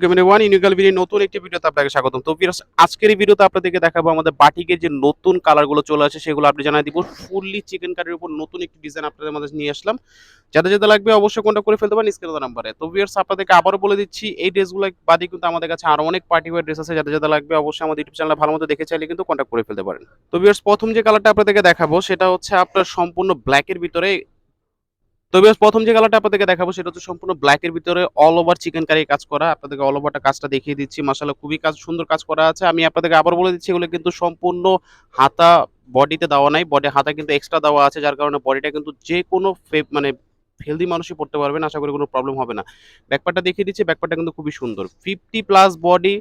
Camera one নতুন একটি আপনাকে আজকের আপনাদেরকে দেখাবো আমাদের যে নতুন চলে সেগুলো আপনি দিব। উপর নতুন আপনাদের নিয়ে আসলাম। লাগবে অবশ্যই করে ফেলতে পারেন নাম্বারে তো আপনাদেরকে আবারও বলে দিচ্ছি, এই ড্রেসগুলো বাদে কিন্তু আমাদের কাছে আরও অনেক পার্টি ওয়ার ড্রেস আছে। যাদের যাদের লাগবে অবশ্যই আমাদের ইউটিউব চ্যানেল ভালো মতো দেখে চাইলে কিন্তু কন্ট্যাক্ট করে ফেলতে পারেন। তো প্রথম যে কালারটা আপনাদেরকে দেখাবো সেটা হচ্ছে আপনার সম্পূর্ণ ব্ল্যাকের ভিতরে তো বিকজ প্রথম যে কালারটা আপনাদেরকে দেখাবো সেটা হচ্ছে সম্পূর্ণ ব্ল্যাকের ভিতরে অল ওভার চিকেন কারি কাজ করা। আপনাদেরকে অল ওভারটা কাজটা দেখিয়ে দিচ্ছি। মাসালা খুবই কাজ, সুন্দর কাজ করা আছে। আমি আপনাদেরকে আবার বলে দিচ্ছি, এগুলো কিন্তু সম্পূর্ণ হাতা বডিতে দেওয়া নাই। বডি হাতা কিন্তু এক্সট্রা দেওয়া আছে, যার কারণে বডিটা কিন্তু যে কোনো মানে হেলদি মানুষই পড়তে পারবেন আশা করি কোনো প্রবলেম হবে না। ব্যাকপারটা দেখিয়ে দিচ্ছি ব্যাকপারটা কিন্তু খুবই সুন্দর। Fifty plus body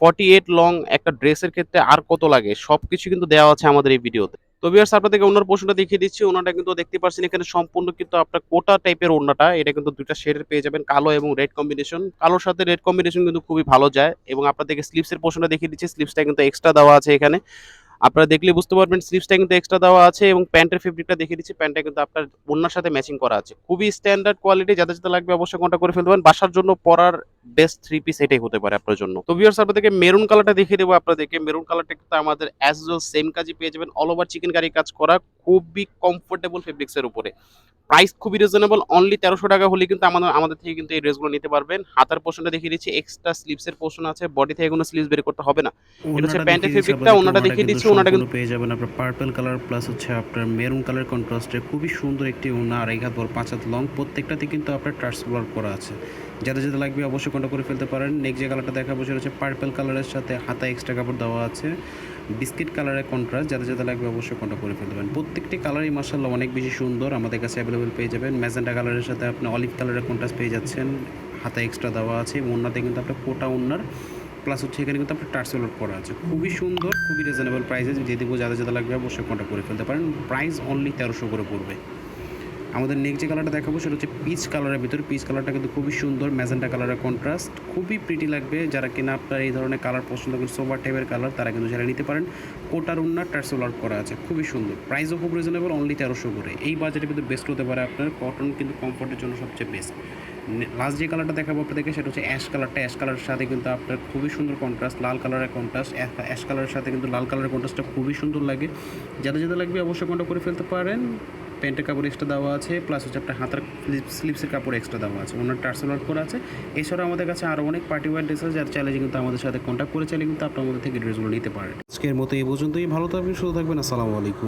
forty eight long একটা ড্রেসের ক্ষেত্রে আর কত লাগে? সবকিছু কিন্তু দেওয়া আছে আমাদের এই ভিডিওতে তো বিয়ার্স আপনাদেরকে ওনার পোর্শনটা দেখিয়ে দিচ্ছি। ওনাটা কিন্তু দেখতে পাচ্ছেন, এখানে সম্পূর্ণ কিন্তু আপনার কোটা টাইপের ওনাটা এটা কিন্তু দুইটা শেডের পেয়ে যাবেন, কালো এবং রেড কম্বিনেশন কালোর সাথে রেড কম্বিনেশন কিন্তু খুবই ভালো যায়। এবং আপনাদেরকে স্লিপসের পোর্শনটা দেখিয়ে দিচ্ছি স্লিপসটা কিন্তু এক্সট্রা দেওয়া আছে এখানে। আপনারা দেখলে বুঝতে পারবেন স্লিপসটা কিন্তু এক্সট্রা দেওয়া আছে এবং প্যান্টের ফেব্রিকটা দেখিয়ে দিচ্ছি, প্যান্টটা কিন্তু আপনার ওনার সাথে ম্যাচিং করা আছে। খুবই স্ট্যান্ডার্ড কোয়ালিটি যাদের যাদের লাগবে অবশ্যই কন্ট্যাক্ট করে ফেলতে পারেন বাসার জন্য পরার বেস্ট থ্রি পিস এটাই হতে পারে আপনার জন্য। তো ভিউয়ার্স আপনাদেরকে মেরুন কালারটা দেখিয়ে দেবো আপনাদেরকে। মেরুন কালারটা কিন্তু আমাদের অ্যাজ ওয়েল সেম কাজই পেয়ে যাবেন। অল ওভার চিকেন কারি কাজ করা খুবই কমফোর্টেবল ফেব্রিক্সের উপরে। প্রাইস খুবই রিজনেবল অনলি তেরোশো টাকা হলে কিন্তু আমাদের আমাদের থেকে কিন্তু এই ড্রেসগুলো নিতে পারবেন। হাতার পোর্শনটা দেখিয়ে দিচ্ছি এক্সট্রা স্লিপসের পোর্শন আছে। বডি থেকে কোনো স্লিপস বের করতে হবে না। এটা হচ্ছে প্যান্টের ফেব্রিকটা ওনাটা দেখিয়ে দিচ্ছি ওনাটা কিন্তু পেয়ে যাবেন আপনার পার্পল কালার প্লাস হচ্ছে আপনার মেরুন কালার কন্ট্রাস্টে খুবই সুন্দর একটি ওনা আড়াই হাত বড় পাঁচ হাত লং প্রত্যেকটাতে কিন্তু আপনার টার্স ওয়ার্ক করা আছে। যাদের যাদের লাগবে অবশ্যই কন্ট্যাক্ট করে ফেলতে পারেন। নেক্সট যে কালারটা দেখাবো সেটা হচ্ছে পার্পল কালারের সাথে হাতা এক্সট্রা কাপড় দেওয়া আছে। বিস্কিট কালারের কন্ট্রাস্ট যাদের যাদের লাগবে অবশ্যই কন্ট্যাক্ট করে ফেলতে পারেন প্রত্যেকটি কালারই মার্শাল্লাহ অনেক বেশি সুন্দর। আমাদের কাছে অ্যাভেলেবেল পেয়ে যাবেন। ম্যাজেন্টা কালারের সাথে আপনি অলিভ কালারের কন্ট্রাস্ট পেয়ে যাচ্ছেন। হাতা এক্সট্রা দেওয়া আছে এবং ওনাতে কিন্তু আপনার কোটা ওনার প্লাস হচ্ছে এখানে কিন্তু আপনার টার্সেল করা আছে। খুবই সুন্দর, খুবই রিজনেবল প্রাইসে যে দেবো যাদের যাদের লাগবে অবশ্যই কন্ট্যাক্ট করে ফেলতে পারেন। প্রাইস অনলি তেরোশো করে পড়বে। আমাদের নেক্সট যে কালারটা দেখাবো সেটা হচ্ছে পিচ কালারের ভিতরে। পিচ কালারটা কিন্তু খুবই সুন্দর, ম্যাজেন্টা কালারের কন্ট্রাস্ট খুবই প্রিটি লাগবে। যারা কিনা আপনার এই ধরনের কালার পছন্দ করেন সোভার টাইপের কালার তারা কিন্তু সেটা নিতে পারেন। কোটার উন্নার টার্সেল ওয়ার্ক করা আছে, খুবই সুন্দর। প্রাইসও খুব রিজনেবল অনলি তেরোশো করে। এই বাজেটে কিন্তু বেস্ট হতে পারে আপনার কটন কিন্তু কমফোর্টের জন্য সবচেয়ে বেস্ট লাস্ট যে কালারটা দেখাবো আপনাদেরকে, সেটা হচ্ছে অ্যাশ কালারটা অ্যাশ কালারের সাথে কিন্তু আপনার খুবই সুন্দর কন্ট্রাস্ট লাল কালারের কন্ট্রাস্ট অ্যাশ কালারের সাথে কিন্তু লাল কালারের কন্ট্রাস্টটা খুবই সুন্দর লাগে। যাদের যাদের লাগবে অবশ্যই কন্ট্যাক্ট করে ফেলতে পারেন। প্যান্টের কাপড় এক্সট্রা দেওয়া আছে প্লাস হচ্ছে একটা হাতার স্লিপসের কাপড় এক্সট্রা দেওয়া আছে। ওনার টার্সেল ওয়ার্ক করা আছে। এছাড়াও আমাদের কাছে আরও অনেক পার্টি ওয়ার ড্রেস আছে, যার চাইলে কিন্তু আমাদের সাথে কন্ট্যাক্ট করে চাইলে কিন্তু আপনার আমাদের থেকে ড্রেসগুলো নিতে পারেন। আজকের মতো এই পর্যন্তই, ভালো থাকবেন, সুস্থ থাকবেন, আসসালামু আলাইকুম।